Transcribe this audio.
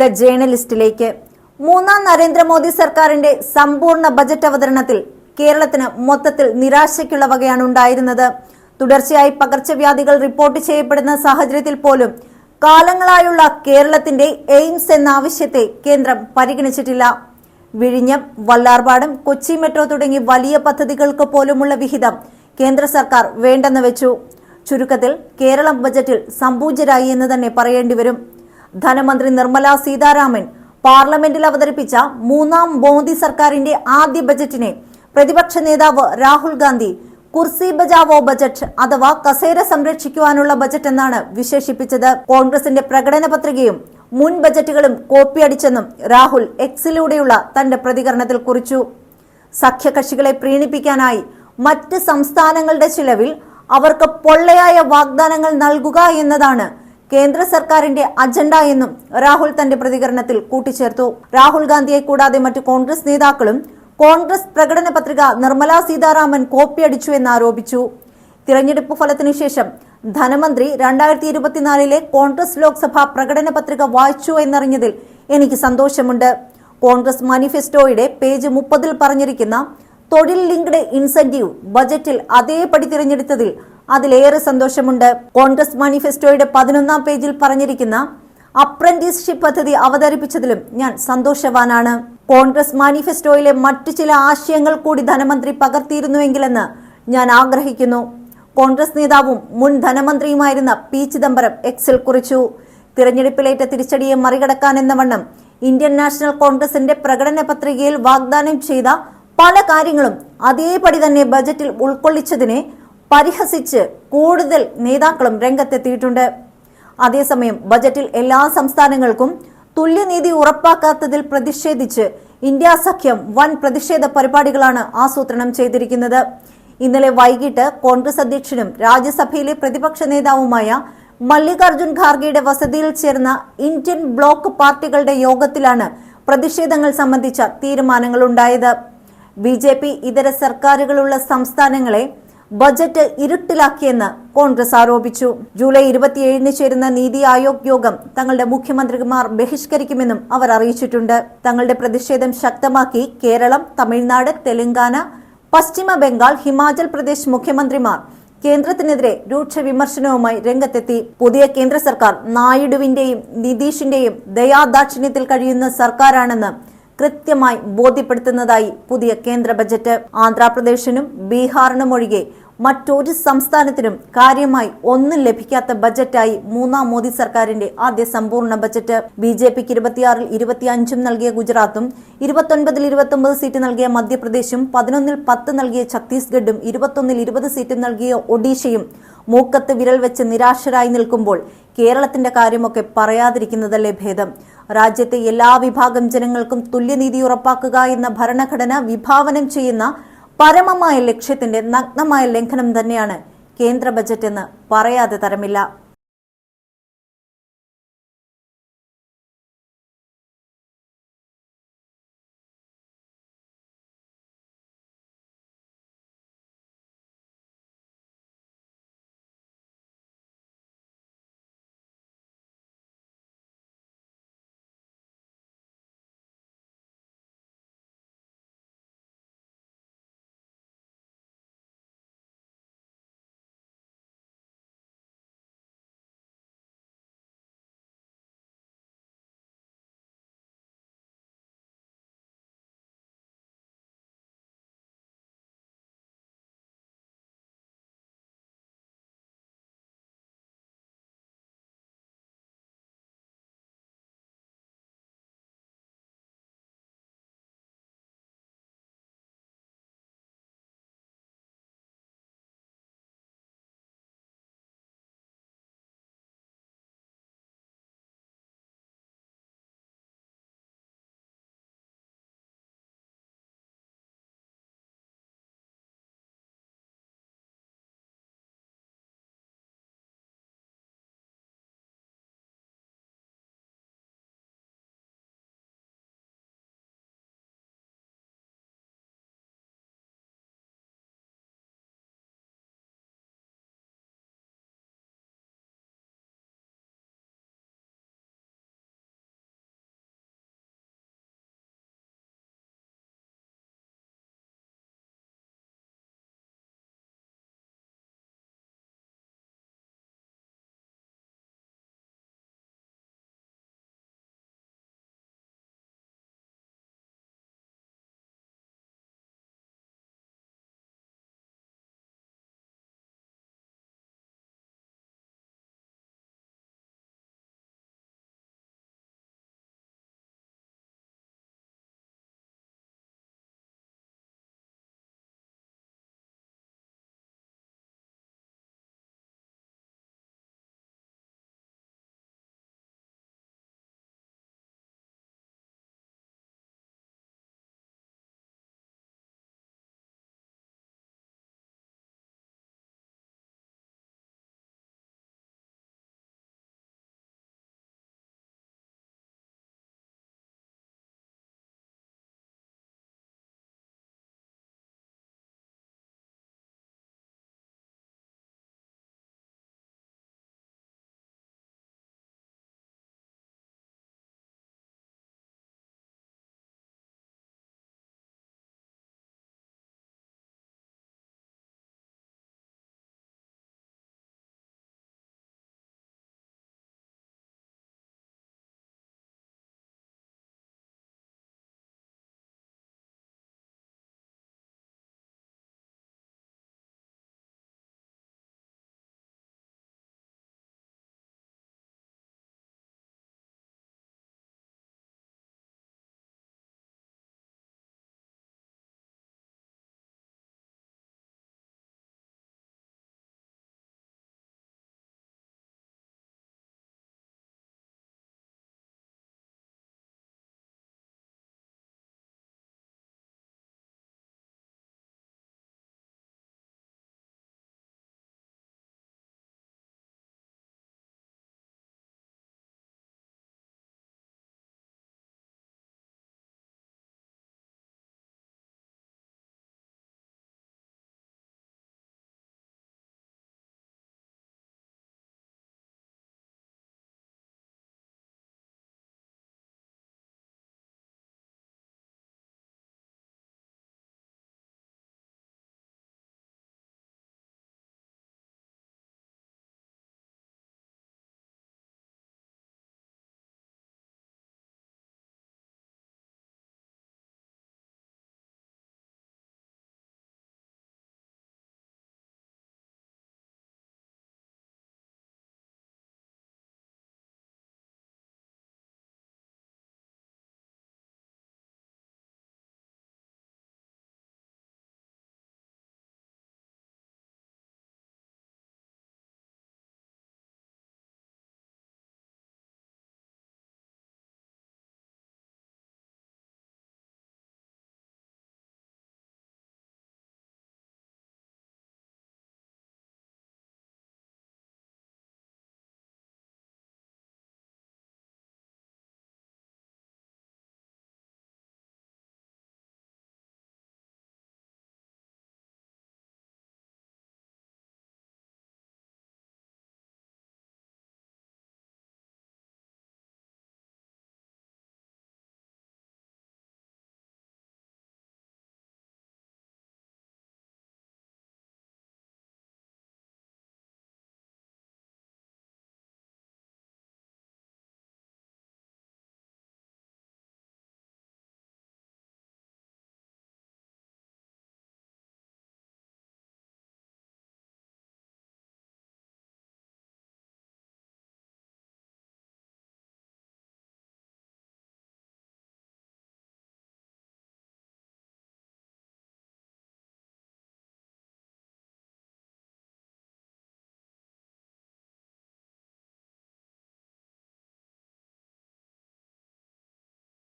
The ജേണലിസ്റ്റിലേക്ക്. മൂന്നാം നരേന്ദ്രമോദി സർക്കാരിന്റെ സമ്പൂർണ ബജറ്റ് അവതരണത്തിൽ കേരളത്തിന് മൊത്തത്തിൽ നിരാശയ്ക്കുള്ള വകയാണ് ഉണ്ടായിരുന്നത്. തുടർച്ചയായി പകർച്ചവ്യാധികൾ റിപ്പോർട്ട് ചെയ്യപ്പെടുന്ന സാഹചര്യത്തിൽ പോലും കാലങ്ങളായുള്ള കേരളത്തിന്റെ എയിംസ് എന്ന ആവശ്യത്തെ കേന്ദ്രം പരിഗണിച്ചിട്ടില്ല. വിഴിഞ്ഞം വല്ലാർപാടം കൊച്ചി മെട്രോ തുടങ്ങി വലിയ പദ്ധതികൾക്ക് പോലുമുള്ള വിഹിതം കേന്ദ്ര സർക്കാർ വേണ്ടെന്ന് വെച്ചു. ചുരുക്കത്തിൽ കേരളം ബജറ്റിൽ സമ്പൂജ്യരായി എന്ന് തന്നെ പറയേണ്ടി വരും. ധനമന്ത്രി നിർമ്മല സീതാരാമൻ പാർലമെന്റിൽ അവതരിപ്പിച്ച മൂന്നാം മോദി സർക്കാരിന്റെ ആദ്യ ബജറ്റിനെ പ്രതിപക്ഷ നേതാവ് രാഹുൽ ഗാന്ധി കുർസി ബജാവോ ബജറ്റ് അഥവാ കസേര സംരക്ഷിക്കുവാനുള്ള ബജറ്റ് എന്നാണ് വിശേഷിപ്പിച്ചത്. കോൺഗ്രസിന്റെ പ്രകടന പത്രികയും മുൻ ബജറ്റുകളും കോപ്പിയടിച്ചെന്നും രാഹുൽ എക്സിലൂടെയുള്ള തന്റെ പ്രതികരണത്തിൽ കുറിച്ചു. സഖ്യകക്ഷികളെ പ്രീണിപ്പിക്കാനായി മറ്റ് സംസ്ഥാനങ്ങളുടെ ചിലവിൽ അവർക്ക് പൊള്ളയായ വാഗ്ദാനങ്ങൾ നൽകുക എന്നതാണ് കേന്ദ്ര സർക്കാരിന്റെ അജണ്ട എന്നും രാഹുൽ തന്റെ പ്രതികരണത്തിൽ കൂട്ടിച്ചേർത്തു. രാഹുൽ ഗാന്ധിയെ കൂടാതെ മറ്റു കോൺഗ്രസ് നേതാക്കളും കോൺഗ്രസ് പ്രകടന പത്രിക നിർമ്മല സീതാരാമൻ കോപ്പിയടിച്ചു എന്നാരോപിച്ചു തിരഞ്ഞെടുപ്പ് ഫലത്തിനു ശേഷം ധനമന്ത്രി രണ്ടായിരത്തി ഇരുപത്തിനാലിലെ കോൺഗ്രസ് ലോക്സഭാ പ്രകടന പത്രിക വായിച്ചു എന്നറിഞ്ഞതിൽ എനിക്ക് സന്തോഷമുണ്ട്. കോൺഗ്രസ് മാനിഫെസ്റ്റോയുടെ പേജ് മുപ്പതിൽ പറഞ്ഞിരിക്കുന്ന തൊഴിൽ ലിങ്ക്ഡ് ഇൻസെന്റീവ് ബജറ്റിൽ അതേപടി തിരഞ്ഞെടുത്തതിൽ അതിലേറെ സന്തോഷമുണ്ട്. കോൺഗ്രസ് മാനിഫെസ്റ്റോയുടെ പതിനൊന്നാം പേജിൽ പറഞ്ഞിരിക്കുന്ന അപ്രന്റീസ്ഷിപ്പ് പദ്ധതി അവതരിപ്പിച്ചതിലും ഞാൻ സന്തോഷവാനാണ്. കോൺഗ്രസ് മാനിഫെസ്റ്റോയിലെ മറ്റു ചില ആശയങ്ങൾ കൂടി ധനമന്ത്രി പകർത്തിയിരുന്നുവെങ്കിലെന്ന് ഞാൻ ആഗ്രഹിക്കുന്നു. കോൺഗ്രസ് നേതാവും മുൻ ധനമന്ത്രിയുമായിരുന്ന പി ചിദംബരം എക്സിൽ കുറിച്ചു. തിരഞ്ഞെടുപ്പിലേറ്റ തിരിച്ചടിയെ മറികടക്കാനെന്ന വണ്ണം ഇന്ത്യൻ നാഷണൽ കോൺഗ്രസിന്റെ പ്രകടന പത്രികയിൽ വാഗ്ദാനം ചെയ്ത പല കാര്യങ്ങളും അതേപടി തന്നെ ബജറ്റിൽ ഉൾക്കൊള്ളിച്ചതിനെ പരിഹസിച്ച് കൂടുതൽ നേതാക്കളും രംഗത്തെത്തിയിട്ടുണ്ട്. അതേസമയം ബജറ്റിൽ എല്ലാ സംസ്ഥാനങ്ങൾക്കും തുല്യനീതി ഉറപ്പാക്കാത്തതിൽ പ്രതിഷേധിച്ച് ഇന്ത്യ സഖ്യം വൻ പ്രതിഷേധ പരിപാടികളാണ് ആസൂത്രണം ചെയ്തിരിക്കുന്നത്. ഇന്നലെ വൈകിട്ട് കോൺഗ്രസ് അധ്യക്ഷനും രാജ്യസഭയിലെ പ്രതിപക്ഷ നേതാവുമായ മല്ലികാർജുൻ ഖാർഗെയുടെ വസതിയിൽ ചേർന്ന ഇന്ത്യൻ ബ്ലോക്ക് പാർട്ടികളുടെ യോഗത്തിലാണ് പ്രതിഷേധങ്ങൾ സംബന്ധിച്ച തീരുമാനങ്ങളുണ്ടായത്. ബി ജെ പി ഇതര സർക്കാരുകളുള്ള സംസ്ഥാനങ്ങളെ ബജറ്റ് ഇരുട്ടിലാക്കിയെന്ന് കോൺഗ്രസ് ആരോപിച്ചു. ജൂലൈ ഇരുപത്തിയേഴിന് ചേരുന്ന നീതി ആയോഗ് യോഗം തങ്ങളുടെ മുഖ്യമന്ത്രിമാർ ബഹിഷ്കരിക്കുമെന്നും അവർ അറിയിച്ചിട്ടുണ്ട്. തങ്ങളുടെ പ്രതിഷേധം ശക്തമാക്കി കേരളം തമിഴ്നാട് തെലങ്കാന പശ്ചിമ ബംഗാൾ ഹിമാചൽ പ്രദേശ് മുഖ്യമന്ത്രിമാർ കേന്ദ്രത്തിനെതിരെ രൂക്ഷ വിമർശനവുമായി രംഗത്തെത്തി. പുതിയ കേന്ദ്ര സർക്കാർ നായിഡുവിന്റെയും നിതീഷിന്റെയും ദയാദാക്ഷിണ്യത്തിൽ കഴിയുന്ന സർക്കാരാണെന്ന് കൃത്യമായി ബോധ്യപ്പെടുത്തുന്നതായി പുതിയ കേന്ദ്ര ബജറ്റ്. ആന്ധ്രാപ്രദേശിനും ബീഹാറിനും ഒഴികെ മറ്റൊരു സംസ്ഥാനത്തിനും കാര്യമായി ഒന്നും ലഭിക്കാത്ത ബജറ്റായി മൂന്നാം മോദി സർക്കാരിന്റെ ആദ്യ സമ്പൂർണ ബജറ്റ്. ബി ജെ പിക്ക് ഇരുപത്തിയാറിൽ ഇരുപത്തിയഞ്ചും നൽകിയ ഗുജറാത്തും ഇരുപത്തൊൻപതിൽ ഇരുപത്തൊമ്പത് സീറ്റ് നൽകിയ മധ്യപ്രദേശും പതിനൊന്നിൽ പത്ത് നൽകിയ ഛത്തീസ്ഗഡും ഇരുപത്തൊന്നിൽ ഇരുപത് സീറ്റ് നൽകിയ ഒഡീഷയും മൂക്കത്ത് വിരൽ വെച്ച് നിരാശരായി നിൽക്കുമ്പോൾ കേരളത്തിന്റെ കാര്യമൊക്കെ പറയാതിരിക്കുന്നതല്ലേ ഭേദം? രാജ്യത്തെ എല്ലാ വിഭാഗം ജനങ്ങൾക്കും തുല്യനീതി ഉറപ്പാക്കുക എന്ന ഭരണഘടന വിഭാവനം ചെയ്യുന്ന പരമമായ ലക്ഷ്യത്തിന്റെ നഗ്നമായ ലംഘനം തന്നെയാണ് കേന്ദ്ര ബജറ്റ് എന്ന് പറയാതെ തരമില്ല.